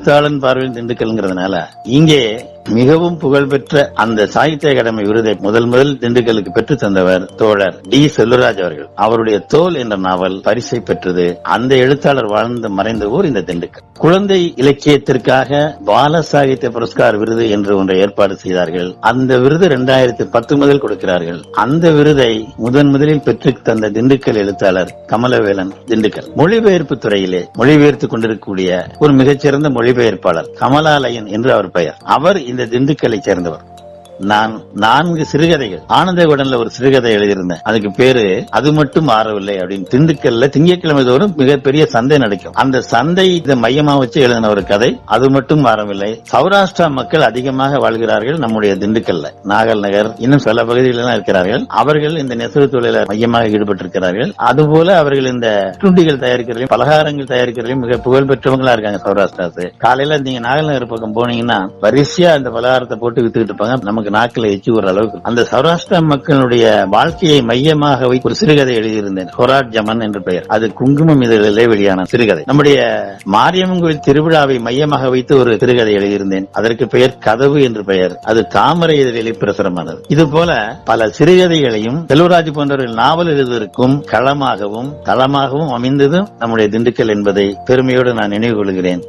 எழுத்தாளன் பார்வையில் திண்டுக்கல்ங்கிறதுனால இங்கே மிகவும் புகழ்பெற்ற அந்த சாகித்ய அகாடமி விருதை முதல் முதல் திண்டுக்கலுக்கு பெற்று தந்தவர் தோழர் டி செல்வராஜ் அவர்கள். அவருடைய தோல் என்ற நாவல் பரிசை பெற்றது. அந்த எழுத்தாளர் வாழ்ந்து மறைந்த ஊர் இந்த திண்டுக்கல். குழந்தை இலக்கியத்திற்காக பால சாகித்ய புரஸ்கார் விருது என்று ஒன்றை ஏற்பாடு செய்தார்கள். அந்த விருது இரண்டாயிரத்தி பத்து முதல் கொடுக்கிறார்கள். அந்த விருதை முதன் முதலில் பெற்று தந்த திண்டுக்கல் எழுத்தாளர் கமலவேலன் திண்டுக்கல். மொழிபெயர்ப்பு துறையிலே மொழிபெயர்த்துக் கொண்டிருக்கக்கூடிய ஒரு மிகச்சிறந்த மொழிபெயர்ப்பாளர் கமலாலயன் என்று அவர் பெயர். அவர் இந்த திண்டுக்கலை சேர்ந்தவர். நான் நான்கு சிறுகதைகள். ஆனந்த விடன்ல ஒரு சிறுகதை எழுதியிருந்தேன். அதுக்கு பேரு அது மட்டும் மாறவில்லை அப்படின்னு. திண்டுக்கல்ல திங்கட்கிழமை தோறும் மிகப்பெரிய சந்தை நடக்கும். அந்த சந்தை இதை மையமா வச்சு எழுதின ஒரு கதை. அது மட்டும் மாறவில்லை. சௌராஷ்டிரா மக்கள் அதிகமாக வாழ்கிறார்கள் நம்முடைய திண்டுக்கல்ல. நாகல் நகர் இன்னும் சில பகுதிகளெல்லாம் இருக்கிறார்கள். அவர்கள் இந்த நெசவு தொழில மையமாக ஈடுபட்டிருக்கிறார்கள். அதுபோல அவர்கள் இந்த துண்டிகள் தயாரிக்கிறதையும் பலகாரங்கள் தயாரிக்கிறதையும் மிக புகழ் பெற்றவங்களா இருக்காங்க சௌராஷ்டிராசு காலையில நீங்க நாகல் நகர் பக்கம் போனீங்கன்னா வரிசையா அந்த பலகாரத்தை போட்டு வித்துக்கிட்டு இருப்பாங்க. நமக்கு நாக்கில் எச்சு ஒரு அளவுக்கு. அந்த சௌராஷ்டிரா மக்களுடைய வாழ்க்கையை மையமாக வைத்து ஒரு சிறுகதை எழுதியிருந்தேன். ஹொராட் ஜமன் என்று பெயர். அது குங்குமம் இதழிலே வெளியான சிறுகதை. நம்முடைய மாரியம்மன் கோயில் திருவிழாவை மையமாக வைத்து ஒரு சிறுகதை எழுதியிருந்தேன். அதற்கு பெயர் கதவு என்று பெயர். அது தாமரை இதழிலே பிரசுரமானது. இது போல பல சிறுகதைகளையும் செல்வராஜ் போன்றவர்கள் நாவல் எழுதுவதற்கும் களமாகவும் தளமாகவும் அமைந்ததும் நம்முடைய திண்டுக்கல் என்பதை பெருமையோடு நான் நினைவு கொள்கிறேன்.